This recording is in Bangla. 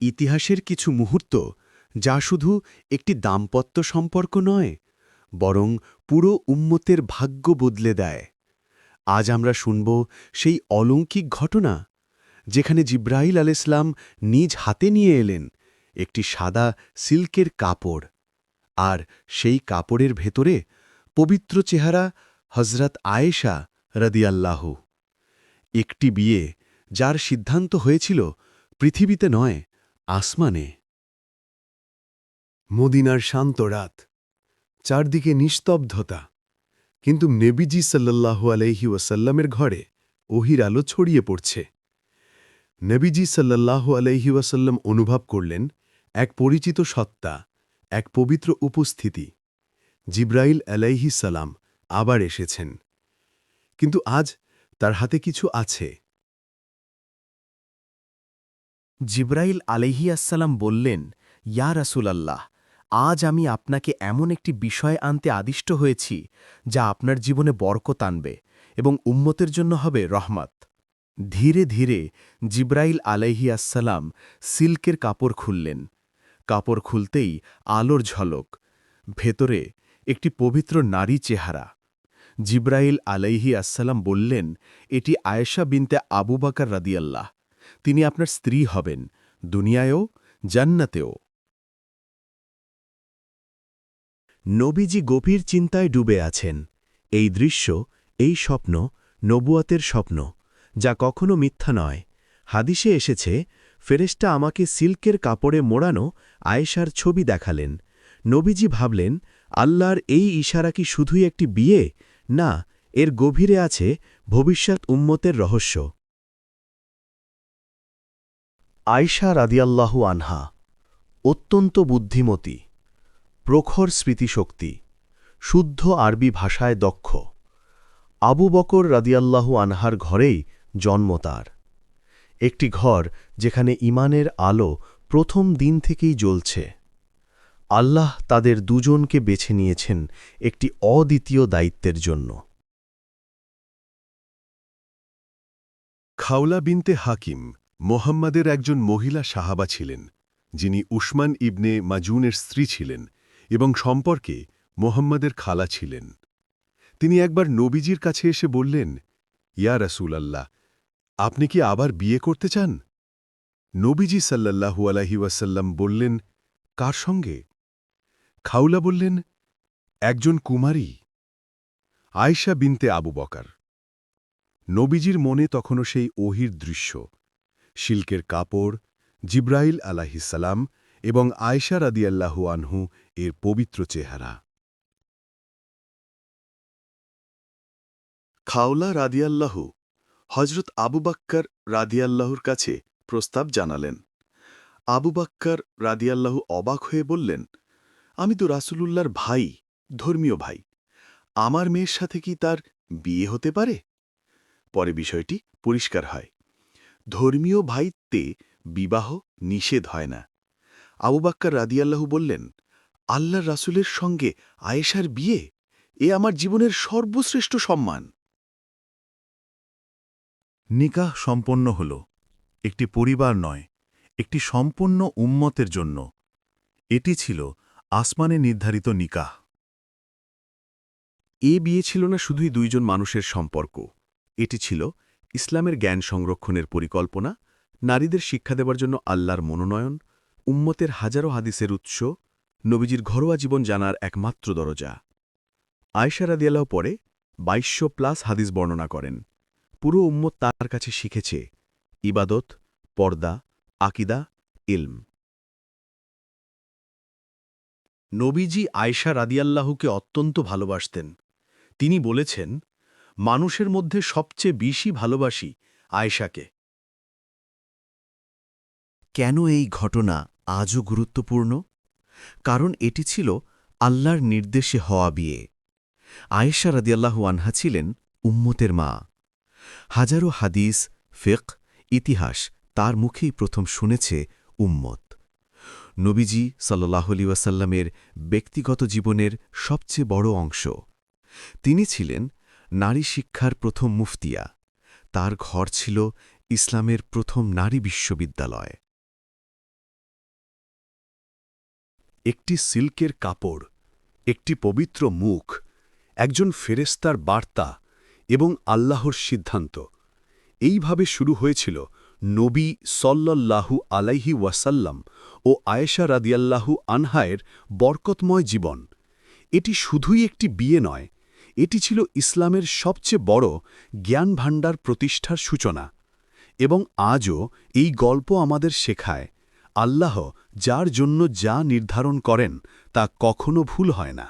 ইতিহাসের কিছু মুহূর্ত যা শুধু একটি দাম্পত্য সম্পর্ক নয়, বরং পুরো উম্মতের ভাগ্য বদলে দেয়। আজ আমরা শুনব সেই অলৌকিক ঘটনা, যেখানে জিব্রাইল আলাইসলাম নিজ হাতে নিয়ে এলেন একটি সাদা সিল্কের কাপড়, আর সেই কাপড়ের ভেতরে পবিত্র চেহারা হজরত আয়েশা রদিয়াল্লাহ। একটি বিয়ে যার সিদ্ধান্ত হয়েছিল পৃথিবীতে নয় আসমানে। মদিনার শান্ত রাত, চারদিকে নিস্তব্ধতা, কিন্তু নেবিজি সাল্লাল্লাহু আলাইহি ওয়াসাল্লামের ঘরে ওহির আলো ছড়িয়ে পড়ছে। নেবিজি সাল্লাল্লাহু আলাইহি ওয়াসাল্লাম অনুভব করলেন এক পরিচিত সত্তা, এক পবিত্র উপস্থিতি। জিব্রাইল আলাইহি সালাম আবার এসেছেন। কিন্তু আজ তার হাতে কিছু আছে। জিব্রাইল আলাইহিয়াসাল্লাম বললেন, ইয়া রাসূলাল্লাহ, আজ আমি আপনাকে এমন একটি বিষয় আনতে আদিষ্ট হয়েছি, যা আপনার জীবনে বরকত আনবে এবং উম্মতের জন্য হবে রহমত। ধীরে ধীরে জিব্রাইল আলাইহিয়াসাল্লাম সিল্কের কাপড় খুললেন। কাপড় খুলতেই আলোর ঝলক, ভেতরে একটি পবিত্র নারী চেহারা। জিব্রাইল আলাইহি আসসালাম বললেন, এটি আয়েশা বিনতে আবু বাকার রাদিয়াল্লাহ তিনি আপনার স্ত্রী হবেন, দুনিয়ায়ও, জান্নাতেও। নবীজি গভীর চিন্তায় ডুবে আছেন। এই দৃশ্য, এই স্বপ্ন নবুয়াতের স্বপ্ন, যা কখনো মিথ্যা নয়। হাদিসে এসেছে ফেরেস্টা আমাকে সিল্কের কাপড়ে মোড়ানো আয়েশার ছবি দেখালেন। নবীজি ভাবলেন, আল্লাহর এই ইশারা কি শুধুই একটি বিয়ে? না, এর গভীরে আছে ভবিষ্যৎ উম্মতের রহস্য। আয়শা রাদিয়াল্লাহু আনহা অত্যন্ত বুদ্ধিমতী, প্রখর স্মৃতিশক্তি, শুদ্ধ আরবি ভাষায় দক্ষ। আবু বকর রাদিয়াল্লাহু আনহার ঘরেই জন্ম তার। একটি ঘর যেখানে ইমানের আলো প্রথম দিন থেকেই জ্বলছে। আল্লাহ তাদের দুজনকে বেছে নিয়েছেন একটি অদ্বিতীয় দায়িত্বের জন্য। খাওলা বিনতে হাকিম মোহাম্মদের একজন মহিলা সাহাবা ছিলেন, যিনি উসমান ইবনে মাজুনের স্ত্রী ছিলেন এবং সম্পর্কে মোহাম্মদের খালা ছিলেন। তিনি একবার নবীজির কাছে এসে বললেন, ইয়া রসুল আল্লাহ আপনি কি আবার বিয়ে করতে চান? নবীজি সাল্লাল্লাহু আলাহি ওয়াসাল্লাম বললেন, কার সঙ্গে? খাউলা বললেন, একজন কুমারী, আয়শা বিনতে আবু বকার। নবীজির মনে তখনও সেই ওহির দৃশ্য। শিল্কের কাপড়, জিব্রাইল আলাহিসাল্লাম এবং আয়সা রাদিয়াল্লাহু আনহু এর পবিত্র চেহারা। খাওলা রাদিয়াল্লাহু হজরত আবু বাক্কার রাদিয়াল্লাহুর কাছে প্রস্তাব জানালেন। আবু বাক্কার রাদিয়াল্লাহু অবাক হয়ে বললেন, আমি তো রাসূলুল্লাহর ভাই, ধর্মীয় ভাই। আমার মেয়ের সাথে কি তার বিয়ে হতে পারে? পরে বিষয়টি পরিষ্কার হয়। ধর্মীয় ভাইত্বে বিবাহ নিষেধ হয় না। আবু বাক্কার রাদিয়াল্লাহু বললেন আল্লাহ রাসূলের সঙ্গে আয়েশার বিয়ে? এ আমার জীবনের সর্বশ্রেষ্ঠ সম্মান। নিকাহ সম্পন্ন হল একটি পরিবার নয় একটি সম্পূর্ণ উম্মতের জন্য। এটি ছিল আসমানে নির্ধারিত নিকাহ। এ বিয়ে ছিল না শুধুই দুইজন মানুষের সম্পর্ক এটি ছিল ইসলামের জ্ঞান সংরক্ষণের পরিকল্পনা, নারীদের শিক্ষা দেবার জন্য আল্লাহর মনোনয়ন, উম্মতের হাজারো হাদিসের উৎস, নবীজির ঘরোয়া জীবন জানার একমাত্র দরজা। আয়সা রাদিয়ালাও পরে বাইশশো প্লাস হাদিস বর্ণনা করেন, পুরো উম্মত তার কাছে শিখেছে ইবাদত, পর্দা, আকিদা, ইলম। নবীজি আয়সা রাদিয়াল্লাহুকে অত্যন্ত ভালোবাসতেন। তিনি বলেছেন মানুষের মধ্যে সবচেয়ে বেশি ভালোবাসি আয়সাকে কেন এই ঘটনা আজও গুরুত্বপূর্ণ? কারণ এটি ছিল আল্লাহর নির্দেশে হওয়া বিয়ে। আয়েশা রাদিয়াল্লাহু আনহা ছিলেন উম্মতের মা। হাজারো হাদিস, ফেক, ইতিহাস তার মুখেই প্রথম শুনেছে উম্মত। নবীজি সাল্লাহলি ওয়াসাল্লামের ব্যক্তিগত জীবনের সবচেয়ে বড় অংশ। তিনি ছিলেন নারী শিক্ষার প্রথম মুফতিয়া। তার ঘর ছিল ইসলামের প্রথম নারী বিশ্ববিদ্যালয়। একটি সিল্কের কাপড়, একটি পবিত্র মুখ, একজন ফেরেস্তার বার্তা এবং আল্লাহর সিদ্ধান্ত। এইভাবে শুরু হয়েছিল নবী সল্লাল্লাহু আলাইহি ওয়াসাল্লাম ও আয়েশা রাদিয়াল্লাহু আনহায়ের বরকতময় জীবন। এটি শুধুই একটি বিয়ে নয় এটি ছিল ইসলামের সবচেয়ে বড় জ্ঞান ভাণ্ডার প্রতিষ্ঠার সূচনা এবং আজও এই গল্প আমাদের শেখায়, আল্লাহ যার জন্য যা নির্ধারণ করেন তা কখনো ভুল হয় না।